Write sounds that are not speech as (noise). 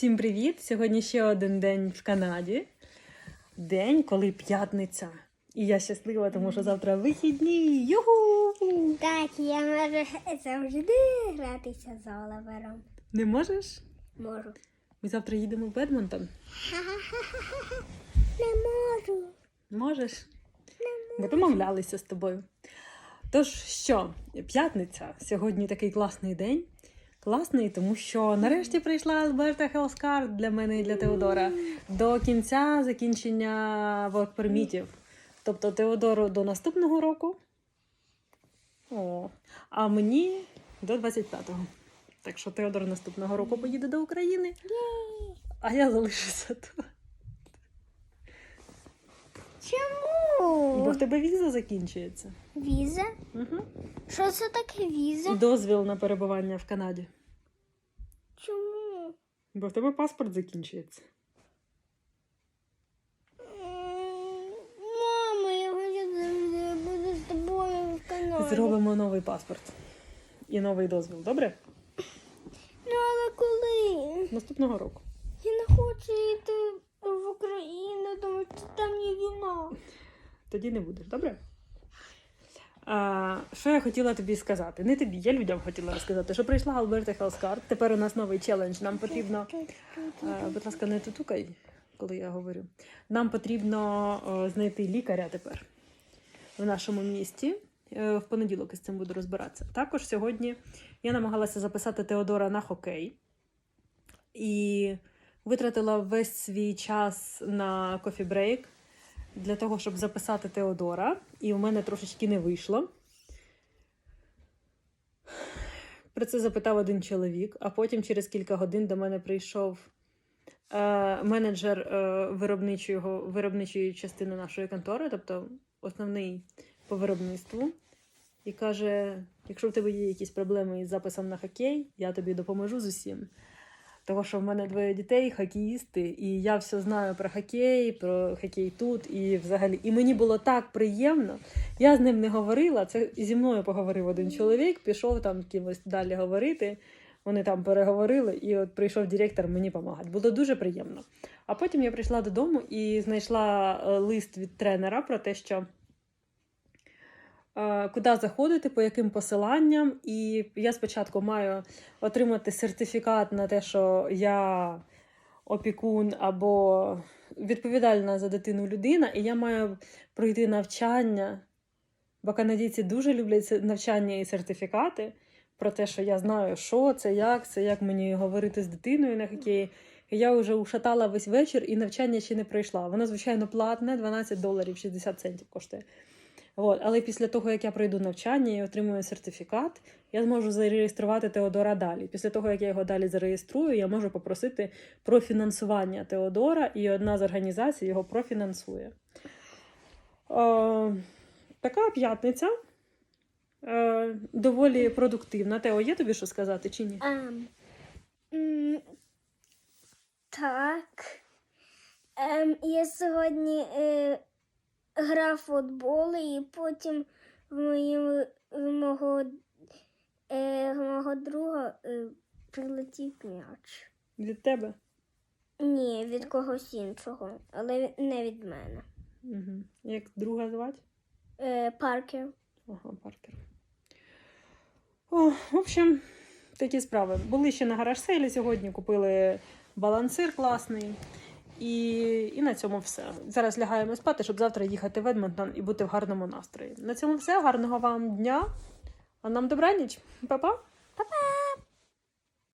Всім привіт! Сьогодні ще один день в Канаді. День, коли п'ятниця. І я щаслива, тому що завтра вихідні. Юху! Так, я можу завжди гратися з Оливером. Не можеш? Можу. Ми завтра їдемо в Бедмонтон. (laughs) Не можу. Можеш? Ми домовлялися з тобою. Тож що, п'ятниця. Сьогодні такий класний день. Класний, тому що нарешті прийшла Альберта Хелскар для мене і для Теодора до кінця закінчення ворк-пермітів. Тобто Теодору до наступного року. О, а мені до 25-го. Так що Теодор наступного року поїде до України, а я залишуся тут. Бо в тебе віза закінчується. Віза? Угу. Що це таке віза? Дозвіл на перебування в Канаді. Чому? Бо в тебе паспорт закінчується. Мама, я хочу бути з тобою в Канаді. Зробимо новий паспорт і новий дозвіл, добре? Ну, але коли? Наступного року. Я не хочу йти в Україну, тому що там є війна. Тоді не будеш, добре? А, що я хотіла тобі сказати? Не тобі, я людям хотіла розказати, що прийшла Альберта Хелскар. Тепер у нас новий челендж. Нам потрібно. Е, Будь ласка, не тутукай, коли я говорю. Нам потрібно е, знайти лікаря тепер в нашому місті. Е, В понеділок із цим буду розбиратися. Також сьогодні я намагалася записати Теодора на хокей і витратила весь свій час на кофі-брейк для того, щоб записати Теодора. І у мене трошечки не вийшло. Про це запитав один чоловік, а потім через кілька годин до мене прийшов е, менеджер е, виробничого, виробничої частини нашої контори, тобто основний по виробництву, і каже: якщо в тебе є якісь проблеми із записом на хокей, я тобі допоможу з усім. Того, що в мене двоє дітей, хокеїсти, і я все знаю про хокей, про хокей тут і взагалі. І мені було так приємно. Я з ним не говорила. Це зі мною поговорив один чоловік, пішов там кимось далі говорити. Вони там переговорили, і от прийшов директор мені допомагати. Було дуже приємно. А потім я прийшла додому і знайшла е, лист від тренера про те, що куди заходити, по яким посиланням. І я спочатку маю отримати сертифікат на те, що я опікун або відповідальна за дитину людина, і я маю пройти навчання. Бо канадійці дуже люблять навчання і сертифікати про те, що я знаю, що це, як це, як мені говорити з дитиною на хокеї. Я вже ушатала весь вечір і навчання ще не пройшла. Воно, звичайно, платне, 12 доларів 60 центів коштує. От. Але після того, як я пройду навчання і отримую сертифікат, я зможу зареєструвати Теодора далі. Після того, як я його далі зареєструю, я можу попросити про фінансування Теодора, і одна з організацій його профінансує. Е, така п'ятниця. Е, доволі продуктивна. Тео, є тобі що сказати чи ні? М, так. Ем, я сьогодні е, грав в футбол і потім в моєму в мого, е, в мого друга е, прилетів м'яч. Від тебе? Ні, від когось іншого, але не від мене. Угу. Як друга звати? Е, Паркер. Ага, Паркер. О, в общем, такі справи. Були ще на гараж сейлі сьогодні, купили балансир класний. І, і на цьому все. Зараз лягаємо спати, щоб завтра їхати в Едмонтон і бути в гарному настрої. На цьому все. Гарного вам дня. А нам добраніч. Па-па. Па-па!